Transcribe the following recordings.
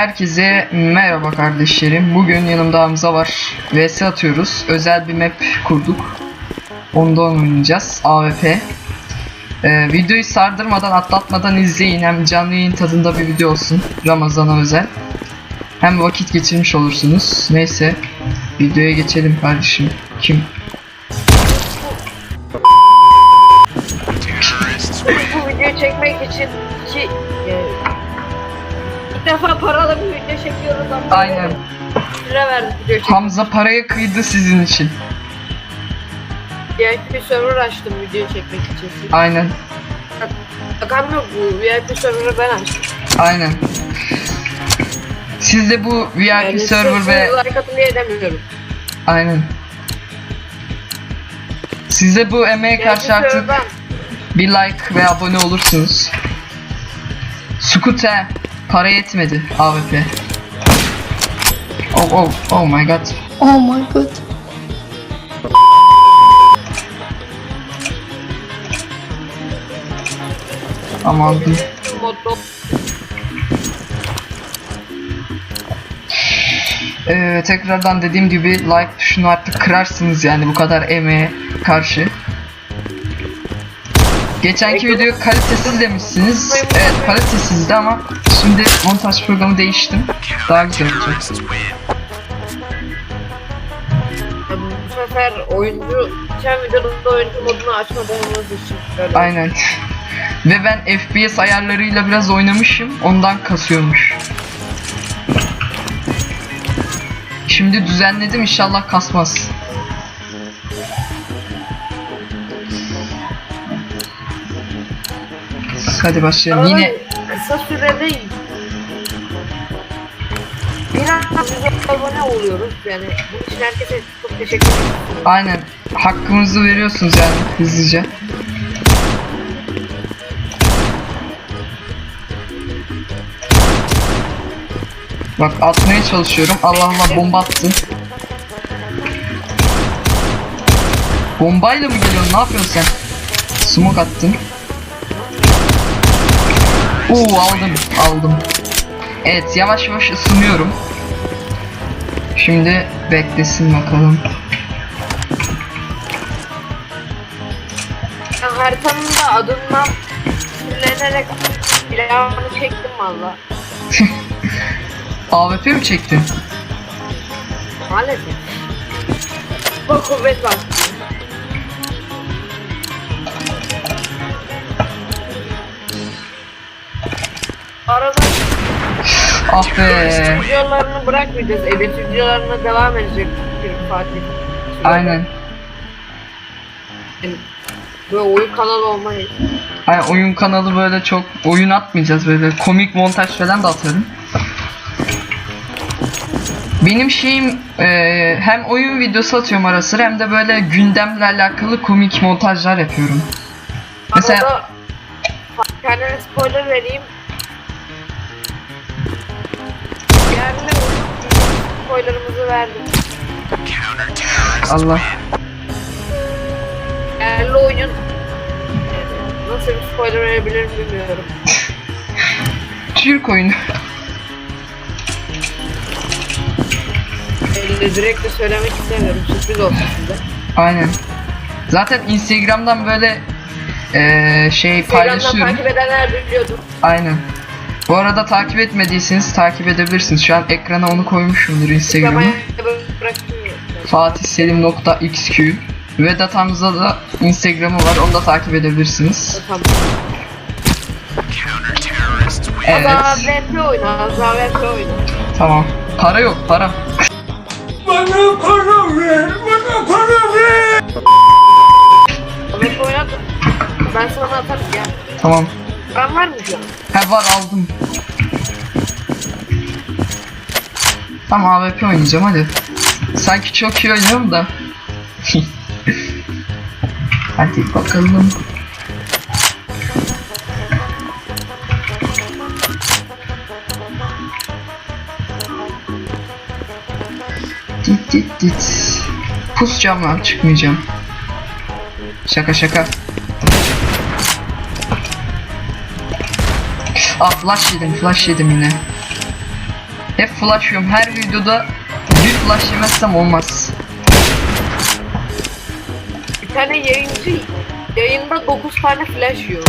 Herkese merhaba kardeşlerim. Bugün yanımda Hamza var. VS atıyoruz. Özel bir map kurduk. Ondan oynayacağız. AWP. Ee, videoyu sardırmadan atlatmadan izleyin. Hem canlı yayın tadında bir video olsun. Ramazan'a özel. Hem vakit geçirmiş olursunuz. Neyse. Videoya geçelim kardeşim. Kim? bu videoyu çekmek için iki e, ilk defa paralı bir video çekiyoruz ama Aynen. lira verdik video çek. Hamza paraya kıydı sizin için. VIP server açtım video çekmek için. Aynen. Bakalım yok bu VIP server'ı ben açtım. Aynen. Siz de bu VIP Yani server ve like edemiyorum. Aynen. Size bu emeğe VIP karşı artık server'dan bir like ve abone olursunuz. Scooter para yetmedi AWP. Oh oh oh my god. Oh my god. Ama aldım. modda Ee, tekrardan dediğim gibi like tuşunu artık kırarsınız yani bu kadar emeğe karşı. Geçenki video kalitesiz demişsiniz. Evet kalitesizdi ama şimdi montaj programı değiştim. Daha güzel olacak. bu sefer oyuncu geçen videoda oyuncu modunu açmadığımız için böyle. Aynen. Ve ben FPS ayarlarıyla biraz oynamışım. Ondan kasıyormuş. Şimdi düzenledim inşallah kasmaz. Hadi başlayalım. Arada Yine kısa sürede biraz yüz abone oluyoruz yani bunun için herkese çok teşekkür ederim. aynen hakkımızı veriyorsunuz yani hızlıca. Bak atmaya çalışıyorum. Allah Allah bomba attı. Bombayla mı geliyorsun? Ne yapıyorsun sen? Smoke attın. Oo aldım, aldım. Evet, yavaş yavaş ısınıyorum. Şimdi beklesin bakalım. Ben haritanın da adından sinirlenerek silahını çektim valla. AWP mi çektin? Maalesef. Bu kuvvet var. Arada Ah be. videolarını bırakmayacağız. Edit videolarına devam edecek bir Fatih. Aynen. Yani Böyle oyun kanalı olmayı. Ay oyun kanalı böyle çok oyun atmayacağız böyle komik montaj falan da atarım. Benim şeyim eee, hem oyun videosu atıyorum ara sıra hem de böyle gündemle alakalı komik montajlar yapıyorum. Mesela- Arada kendine spoiler vereyim. Oyun spoilerımızı verdim. Allah. Yerli oyun nasıl bir spoiler verebilirim bilmiyorum. Türk oyunu. Elle direkt de söylemek istemiyorum. Sürpriz olsun size. Aynen. Zaten Instagram'dan böyle eee, şey Instagram'dan paylaşıyorum. takip edenler biliyordur. Aynen. Bu arada takip etmediyseniz takip edebilirsiniz. Şu an ekrana onu koymuşumdur Instagram'a. Instagram'a bırakmıyorum. fatihselim.xq Vedat Hamza da Instagram'ı var. Onu da takip edebilirsiniz. Tamam. Evet. Azar VP oyna, Azar VP oyna. Tamam. Para yok para. VP oynat. Ben sana atarım ya. Tamam. Ben var mı an? He var aldım. Tamam AWP oynayacağım hadi. Sanki çok iyi oynuyorum da. hadi bakalım. Dit dit dit. Pusacağım lan çıkmayacağım. Şaka şaka. Ah flash yedim flash yedim yine. Hep flash yiyorum. Her videoda bir flash yemezsem olmaz. Bir tane yayıncı yayında 9 tane flash yiyor.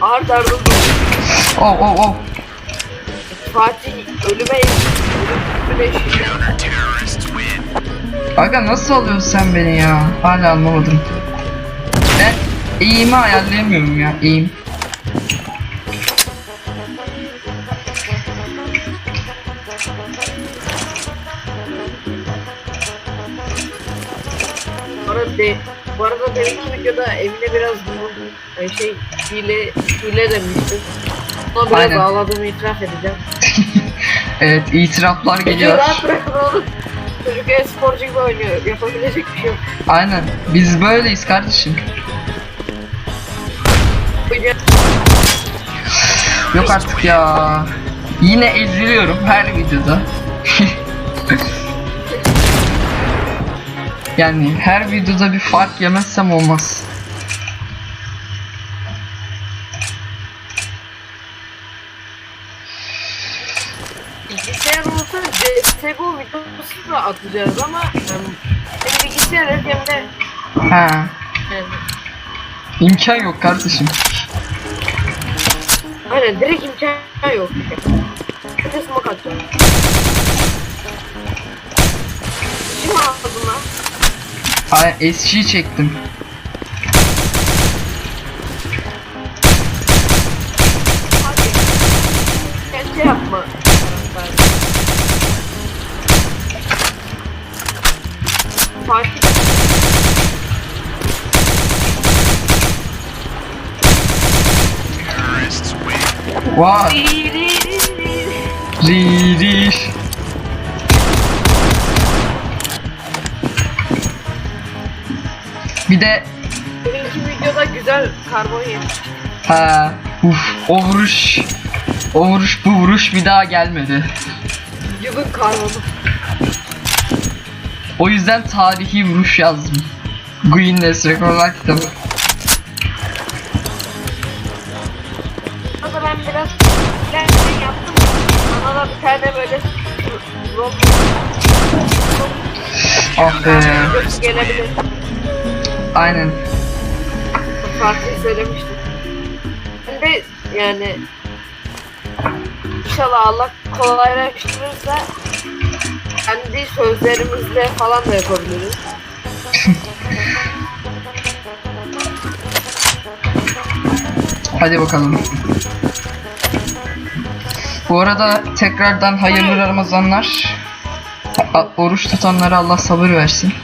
Ard arda. Oh oh oh. Fatih ölüme ölüm flash. Aga nasıl alıyorsun sen beni ya? Hala anlamadım. Eğimi ayarlayamıyorum ya. Eğim. Arada, de, bu arada deminki videoda evine biraz bu e, şey hile, hile demiştim. Ona biraz Aynen. ağladığımı itiraf edeceğim. Evet itiraflar geliyor. Rahat bırakın oğlum. Çocuk e-sporcu gibi oynuyor. Yapabilecek bir şey yok. Aynen. Biz böyleyiz kardeşim. Yok artık ya. Yine eziliyorum her videoda. yani her videoda bir fark yemezsem olmaz. bilgisayar olsa CSGO videosu da atacağız ama hem bilgisayar hem de Ha, yani imkan yok kardeşim. Aynen direkt imkan yok. Kötü smoke atacağım. Kim aldı lan? Ay SG çektim. Hadi. Kendi yapma. Fatih Vay. Ri Bir de Birinci videoda güzel karbon yemiş. ha uf o vuruş o vuruş bu vuruş bir daha gelmedi. Yılın karbonu. O yüzden tarihi vuruş yazdım. Guinness Rekorlar kitabı. Ah be. gelebilir. Aynen. Farklı söylemiştim. Ben de yani İnşallah Allah kolaylaştırırsa kendi sözlerimizle falan da yapabiliriz. Hadi bakalım. Bu arada tekrardan hayırlı Ramazanlar. Oruç tutanlara Allah sabır versin.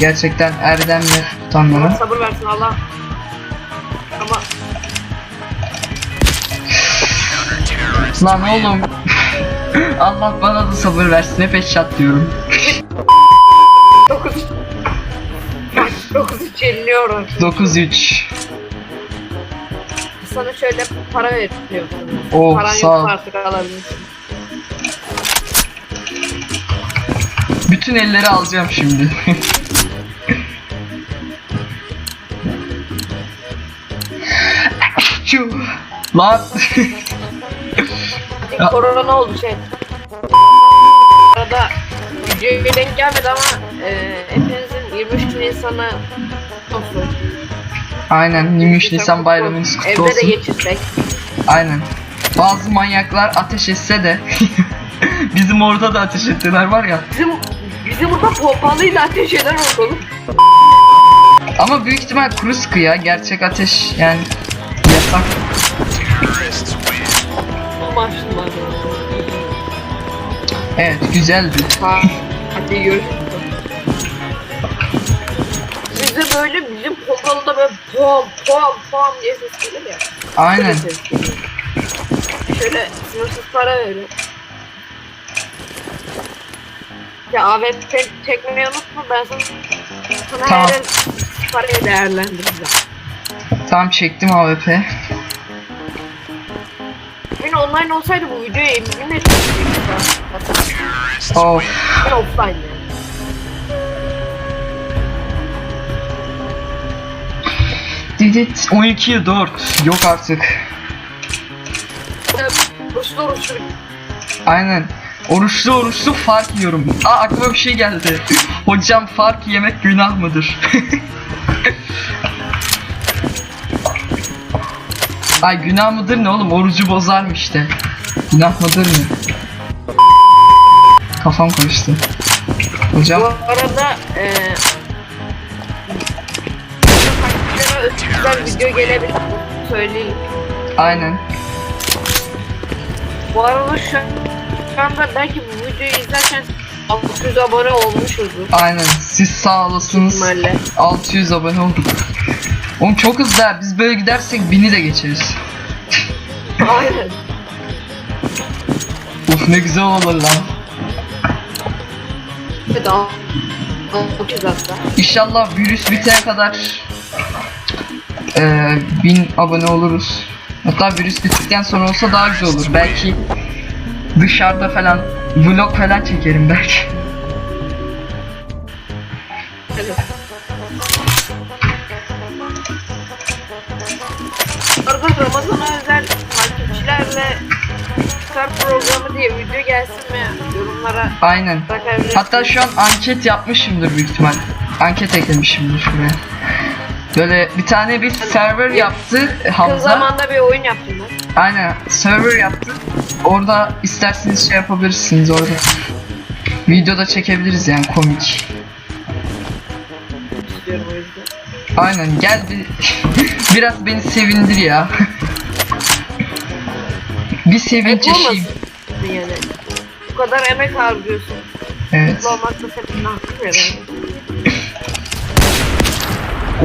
Gerçekten erdemli tutanlara. Sabır versin Allah. Ama Lan oğlum. Allah bana da sabır versin. Hep headshot diyorum. 9 9 çeliniyorum. 9-3. Sana şöyle para veriyorum. Oh, Paran sağ ol. yoksa artık alabilirsin. Bütün elleri alacağım şimdi. Şu. Lan. Ya. Korona oldu şey. Arada videoya denk gelmedi ama e, hepinizin 23 Nisan'ı olsun. Aynen 23 Nisan bayramınız kutlu Evde de olsun. geçirsek. Aynen. Bazı manyaklar ateş etse de bizim orada da ateş ettiler var ya. Bizim bizim burada pompalıyla ateş eden olduk. Ama büyük ihtimal kuru sıkı ya. Gerçek ateş yani yasak. Maçlar. Evet güzeldi. Ha, hadi görüşürüz. Bizde böyle bizim pompalıda böyle pom pom pom diye ses gelir ya. Aynen. Şöyle sınırsız para veriyor. Ya AWP çekmeyi unutma ben sana, sana Tamam. her parayı değerlendireceğim. Tam çektim AWP. Yine online olsaydı bu videoyu elimle çekecektim. Of. Yine offline yani. Didit 12'ye 4. Yok artık. Oruçlu oruçlu. Aynen. Oruçlu oruçlu fark yiyorum. Aa aklıma bir şey geldi. Hocam fark yemek günah mıdır? Ay günah mıdır ne oğlum? Orucu bozar mı işte? Günah mıdır ne? Kafam karıştı. Hocam Bu arada eee güzel video gelebilir söyleyeyim. aynen. Bu arada şu, şu anda belki bu videoyu izlerken 600 abone olmuşuzdur. Aynen. Siz sağ olasınız. ihtimalle. 600 abone olduk. Oğlum çok hızlı ha. Biz böyle gidersek 1000'i de geçeriz. Aynen. Uf ne güzel olur lan. Evet, al- 600 hatta. İnşallah virüs bitene kadar eee 1000 abone oluruz. Hatta virüs bittikten sonra olsa daha güzel olur. Belki dışarıda falan vlog falan çekerim belki. Arada Ramazan'a özel takipçilerle iftar programı diye video gelsin mi? Yorumlara Aynen. Hatta şu an anket yapmışımdır büyük ihtimal. Anket eklemişimdir şuraya. Böyle bir tane bir server yaptı Yakın Hamza. zamanda bir oyun yaptım ben. Aynen server yaptı. Orada isterseniz şey yapabilirsiniz orada. Video da çekebiliriz yani komik. Aynen gel bir biraz beni sevindir ya. bir sevinç yaşayayım. yani. Bu kadar emek harcıyorsun. Evet. Mutlu olmak da senin hakkın.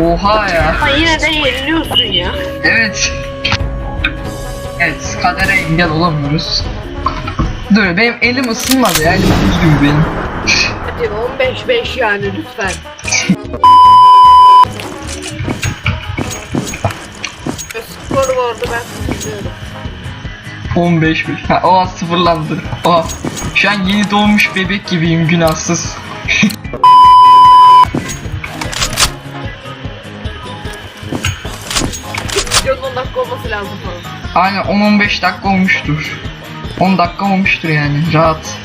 Oha ya. Ama yine de yeniliyorsun ya. Evet. Evet kadere engel olamıyoruz. Dur benim elim ısınmadı ya. Elim buz gibi benim. Hadi 15-5 yani lütfen. Skor arada ben tutuyorum. 15 bir. Ha, o an sıfırlandı. Oha. Şu an yeni doğmuş bebek gibiyim günahsız. Videonun 10 dakika olması lazım. Aynen 10-15 dakika olmuştur. 10 dakika olmuştur yani rahat.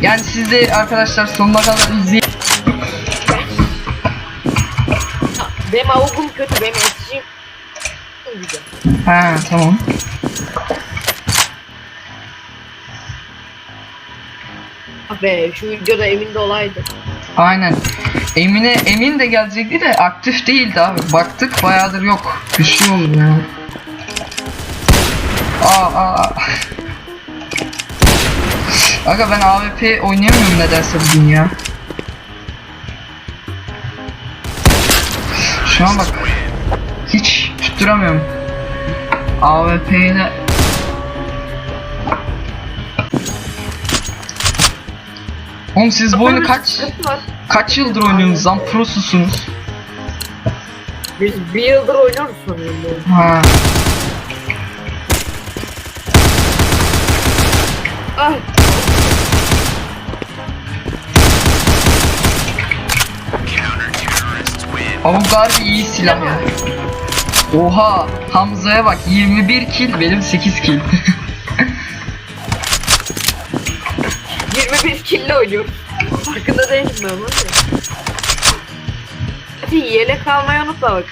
Yani siz de arkadaşlar sonuna kadar izleyin. Benim avukum kötü, benim etkiciyim. Güzel. Ha tamam. Be şu videoda emin de olaydı. Aynen. Emine Emin de gelecekti de aktif değildi abi. Baktık bayağıdır yok. Bir şey oldu ya. Aa aa. Aga ben AWP oynayamıyorum nedense bugün ya. Şu an bak. Hiç tutturamıyorum. AWP ile Oğlum siz bu oyunu kaç kaç yıldır oynuyorsunuz lan prosusunuz? Biz bir yıldır oynuyoruz sanıyorum. Ha. Avukar bir iyi silah ya. Oha Hamza'ya bak 21 kill benim 8 kill. 21 kille oynuyorum. Farkında değilim ben ya. Hadi yelek almayı unutma bak.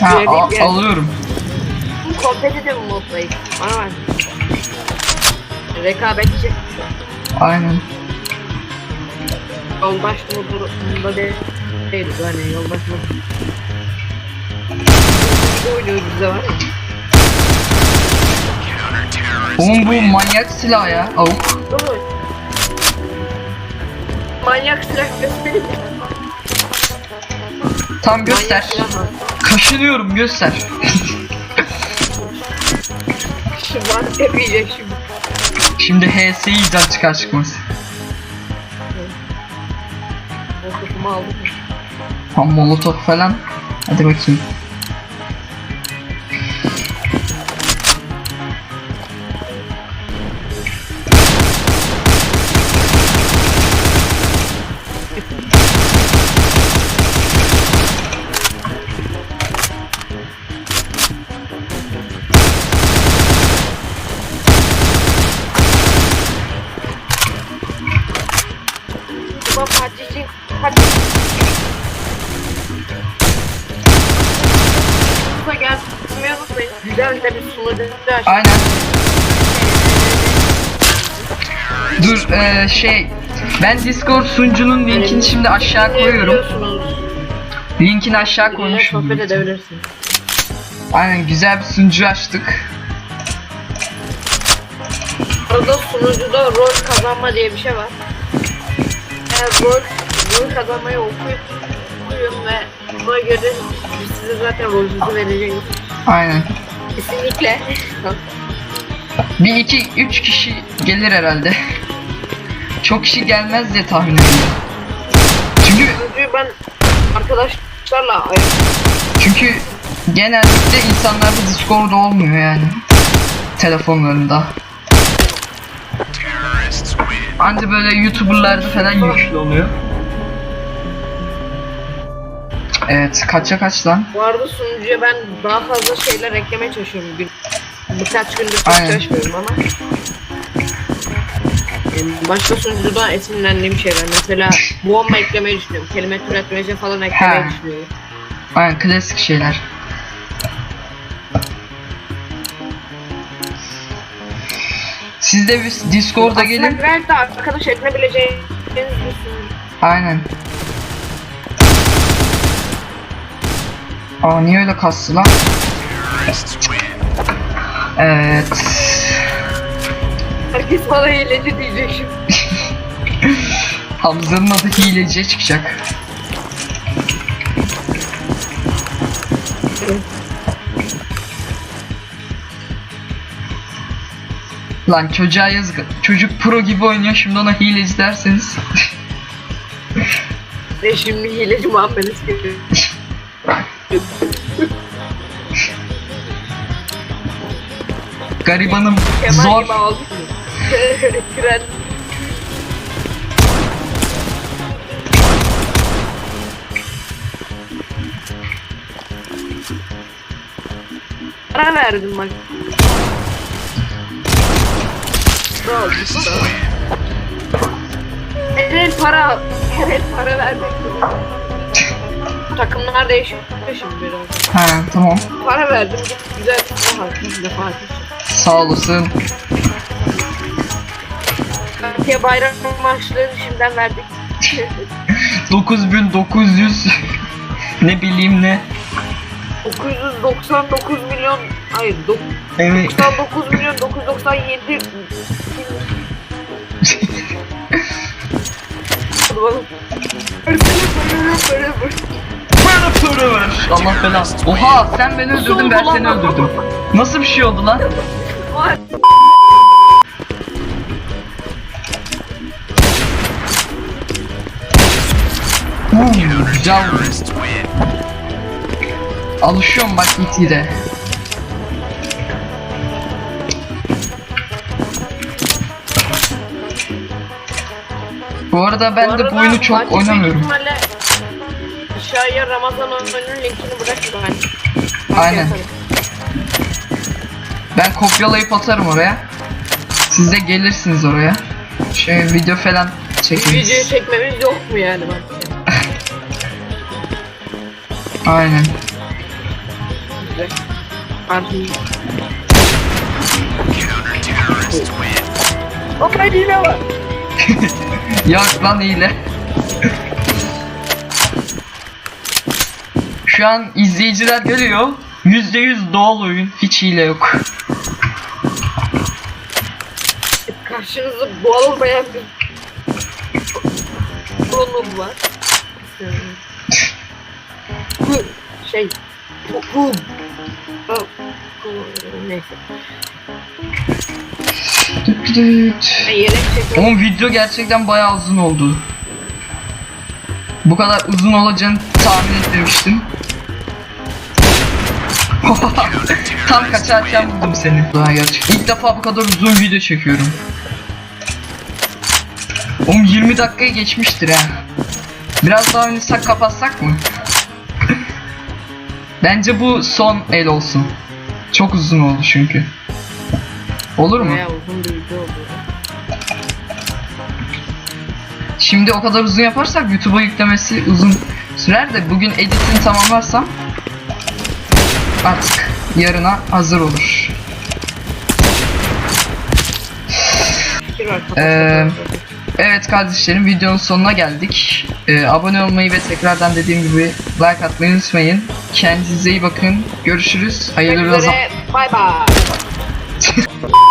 ha, al- yani. alıyorum. Bu competitive moddayız. Bana ver. Rekabetçi. Aynen. Yoldaş modunda değil. Değiliz hani. Bu oynuyoruz bize var ya. Oğlum bu manyak silah ya avuk. Doğru. Manyak silah göstereyim. mi? Tam göster. Manyak silah var. Kaşınıyorum göster. Şimdi bana tepeyecek şimdi. Şimdi HS icat çıkar çıkmaz. Korkutumu aldım. Ha molotof falan. Hadi bakayım. Eee, şey ben Discord sunucunun linkini şimdi aşağı koyuyorum. Linkini aşağı koymuşum. sohbet edebilirsin. Aynen güzel bir sunucu açtık. Arada sunucuda rol kazanma diye bir şey var. Eğer rol, rol kazanmayı okuyup okuyun ve buna göre size zaten rolünüzü vereceğiz. Aynen. Kesinlikle. Bir iki üç kişi gelir herhalde. Çok kişi gelmez diye tahmin ediyorum. Çünkü Sunucuyu ben arkadaşlarla çünkü genellikle insanlarda Discord olmuyor yani. Telefonlarında. Anca böyle YouTuber'larda falan yüklü oluyor. Evet, kaça kaç lan? Bu arada sunucuya ben daha fazla şeyler eklemeye çalışıyorum. Bir, birkaç gündür çok Aynen. çalışmıyorum ama. Başka sunucuda esinlendiğim şeyler. Mesela bomba eklemeyi düşünüyorum. Kelime türetmece falan eklemeyi Ha. düşünüyorum. Aynen klasik şeyler. Siz de bir Discord'a Aslında gelin. belki de arkadaş edinebileceğiniz bir sunucu. Aynen. Aa niye öyle kastı lan? Evet. Herkes bana hileci diyecek şimdi. Hamza'nın adı hileciye çıkacak. Lan çocuğa yazık. Çocuk pro gibi oynuyor şimdi ona hileci derseniz. Ve şimdi hileci muamelesi yapıyor. Garibanım Kemal zor. gibi aldı. Tren. Para verdim bak. Ne oldu? Evet para. Evet para verdim. Takımlar değişiyor şimdi biraz. Ha tamam. Para verdim. Güzel bir atayım. Sağ olasın. Türkiye bayram maaşlarını şimdiden verdik. 9900 ne bileyim ne. 999 milyon hayır dok- Evet. 99 milyon 997 Hadi bakalım. Böyle böyle böyle. Allah belanı. Oha sen beni öldürdün ben seni öldürdüm. Nasıl bir şey oldu lan? Güzel. Alışıyorum bak itire. Bu arada ben Bu de arada bu oyunu çok oynamıyorum. ihtimalle Aşağıya Ramazan oyunun linkini bırakır ben. Aynen. Ben kopyalayıp atarım oraya. Siz de gelirsiniz oraya. Şey video falan Bir çekeriz. videoyu çekmemiz yok mu yani bak. Aynen. Artık. O ben yine var. Yok lan hile. Şu an izleyiciler görüyor. %100 doğal oyun. Hiç hile yok. Karşınızda doğal olmayan bir konum var. Şey bu bu bu- bu- neyse. Düt düt. Yelek. Oğlum video gerçekten bayağı uzun oldu. Bu kadar uzun olacağını tahmin etmemiştim. Tam kaçarken buldum seni. Daha gerçek. İlk defa bu kadar uzun video çekiyorum. Oğlum 20 dakikayı geçmiştir ha. Biraz daha oynasak kapatsak mı? Bence bu son el olsun. Çok uzun oldu çünkü. Olur mu? Bayağı uzun bir video oldu. şimdi o kadar uzun yaparsak YouTube'a yüklemesi uzun sürer de bugün editini tamamlarsam artık yarına hazır olur. Ee, Evet kardeşlerim videonun sonuna geldik. Ee, abone olmayı ve tekrardan dediğim gibi like atmayı unutmayın. Kendinize iyi bakın. Görüşürüz. Hayırlı Görüşmek Ramazan. Bay bay.